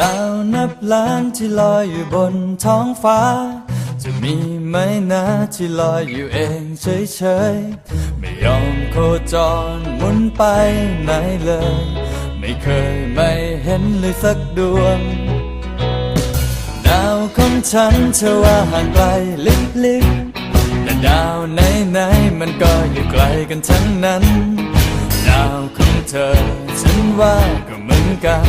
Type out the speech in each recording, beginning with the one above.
ดาวนับล้านที่ลอยอยู่บนท้องฟ้า จะมีไหมนะที่ลอยอยู่เองเฉยๆ ไม่ยอมโคจรหมุนไปไหนเลย ไม่เคยไม่เห็นเลยสักดวง ดาวของฉันเชื่อว่าห่างไกลลิบลิบแต่ดาวไหนไหนๆมันก็อยู่ไกลกันทั้งนั้น ดาวของเธอฉันว่าก็เหมือนกัน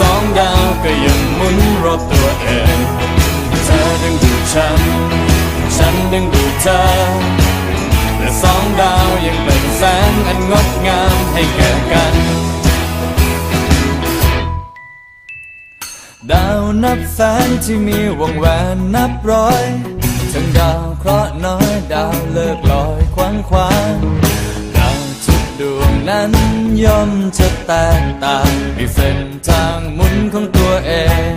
สองดาวก็ยังหมุนรอบตัวเอง เธอดึงดูดฉัน ฉันดึงดูดเธอแต่สองดาวยังเป็นแสงอันงดงามให้แก่กัน ดาวนับแสนที่มีวงแหวนนับร้อย ทั้งดาวเคราะห์น้อยดาวเลิกลอยคว้างคว้าง ดวงนั้นย่อมจะแตกต่างมีเส้นทางหมุนของตัวเอง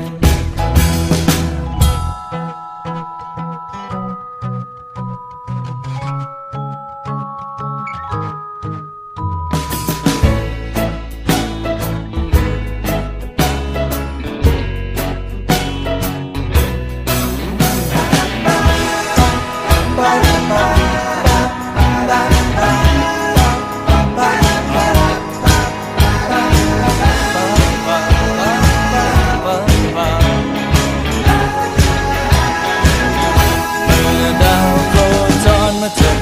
เ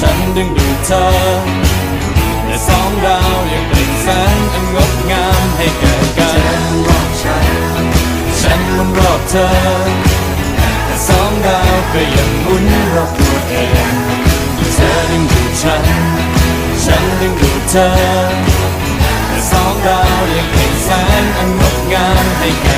ฉันดึงดูดเธอแต่สองดาวยังเป็นแสงอันงดงามให้แก่กันรอบฉันฉันหมุนรอบเธอแต่สองดาวก็ยังหมุนรอบตัวเองเธอดึงดูดฉัน ฉันดึงดูดเธอแต่สองดาวยังเป็นแสงอันงดงามให้แก่